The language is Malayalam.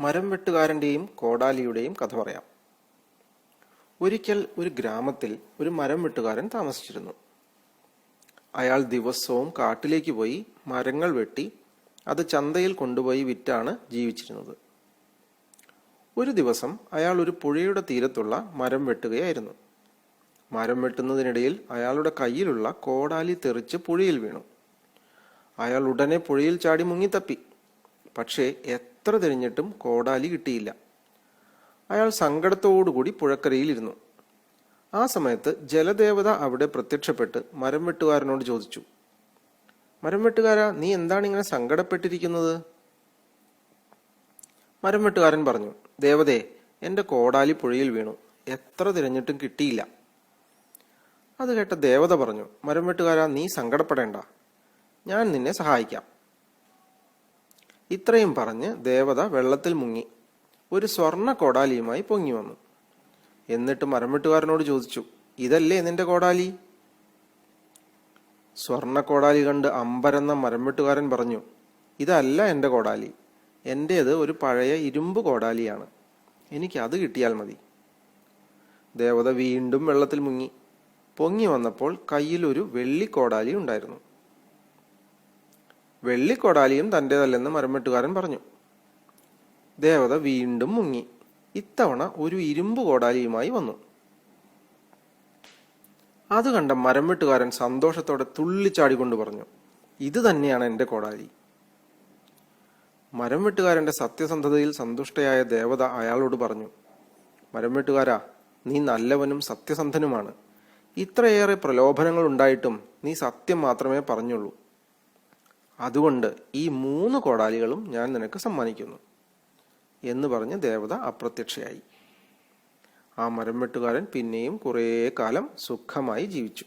മരം വെട്ടുകാരന്റെയും കോടാലിയുടെയും കഥ പറയാം. ഒരിക്കൽ ഒരു ഗ്രാമത്തിൽ ഒരു മരം വെട്ടുകാരൻ താമസിച്ചിരുന്നു. അയാൾ ദിവസവും കാട്ടിലേക്ക് പോയി മരങ്ങൾ വെട്ടി അത് ചന്തയിൽ കൊണ്ടുപോയി വിറ്റാണ് ജീവിച്ചിരുന്നത്. ഒരു ദിവസം അയാൾ ഒരു പുഴയുടെ തീരത്തുള്ള മരം വെട്ടുകയായിരുന്നു. മരം വെട്ടുന്നതിനിടയിൽ അയാളുടെ കയ്യിലുള്ള കോടാലി തെറിച്ച് പുഴയിൽ വീണു. അയാൾ ഉടനെ പുഴയിൽ ചാടി മുങ്ങിത്തപ്പി. പക്ഷേ എത്ര തിരഞ്ഞിട്ടും കോടാലി കിട്ടിയില്ല. അയാൾ സങ്കടത്തോടുകൂടി പുഴക്കരയിലിരുന്നു. ആ സമയത്ത് ജലദേവത അവിടെ പ്രത്യക്ഷപ്പെട്ട് മരം വെട്ടുകാരനോട് ചോദിച്ചു മരം വെട്ടുകാരാ നീ എന്താണ് ഇങ്ങനെ സങ്കടപ്പെട്ടിരിക്കുന്നത്? മരം വെട്ടുകാരൻ പറഞ്ഞു ദേവതേ എന്റെ കോടാലി പുഴയിൽ വീണു. എത്ര തിരഞ്ഞിട്ടും കിട്ടിയില്ല. അത് കേട്ട ദേവത പറഞ്ഞു മരം വെട്ടുകാരാ നീ സങ്കടപ്പെടേണ്ട. ഞാൻ നിന്നെ സഹായിക്കാം. ഇത്രയും പറഞ്ഞ് ദേവത വെള്ളത്തിൽ മുങ്ങി. ഒരു സ്വർണ കോടാലിയുമായി പൊങ്ങി വന്നു. എന്നിട്ട് മരമിട്ടുകാരനോട് ചോദിച്ചു ഇതല്ലേ നിന്റെ കോടാലി? സ്വർണ കോടാലി കണ്ട് അമ്പരന്ന മരമിട്ടുകാരൻ പറഞ്ഞു ഇതല്ല എന്റെ കോടാലി. എന്റേത് ഒരു പഴയ ഇരുമ്പ് കോടാലിയാണ്. എനിക്ക് അത് കിട്ടിയാൽ മതി. ദേവത വീണ്ടും വെള്ളത്തിൽ മുങ്ങി. പൊങ്ങി വന്നപ്പോൾ കയ്യിലൊരു ഒരു വെള്ളിക്കോടാലി ഉണ്ടായിരുന്നു. വെള്ളിക്കോടാലിയും തന്റേതല്ലെന്ന് മരംവെട്ടുകാരൻ പറഞ്ഞു. ദേവത വീണ്ടും മുങ്ങി. ഇത്തവണ ഒരു ഇരുമ്പ് കോടാലിയുമായി വന്നു. അത് കണ്ട മരംവെട്ടുകാരൻ സന്തോഷത്തോടെ തുള്ളിച്ചാടിക്കൊണ്ട് പറഞ്ഞു ഇത് തന്നെയാണ് എന്റെ കോടാലി. മരംവെട്ടുകാരന്റെ സത്യസന്ധതയിൽ സന്തുഷ്ടയായ ദേവത അയാളോട് പറഞ്ഞു മരംവെട്ടുകാരാ നീ നല്ലവനും സത്യസന്ധനുമാണ്. ഇത്രയേറെ പ്രലോഭനങ്ങൾ ഉണ്ടായിട്ടും നീ സത്യം മാത്രമേ പറഞ്ഞുള്ളൂ. അതുകൊണ്ട് ഈ മൂന്ന് കോടാലികളും ഞാൻ നിനക്ക് സമ്മാനിക്കുന്നു. എന്ന് പറഞ്ഞ് ദേവത അപ്രത്യക്ഷയായി. ആ മരം വെട്ടുകാരൻ പിന്നെയും കുറേ കാലം സുഖമായി ജീവിച്ചു.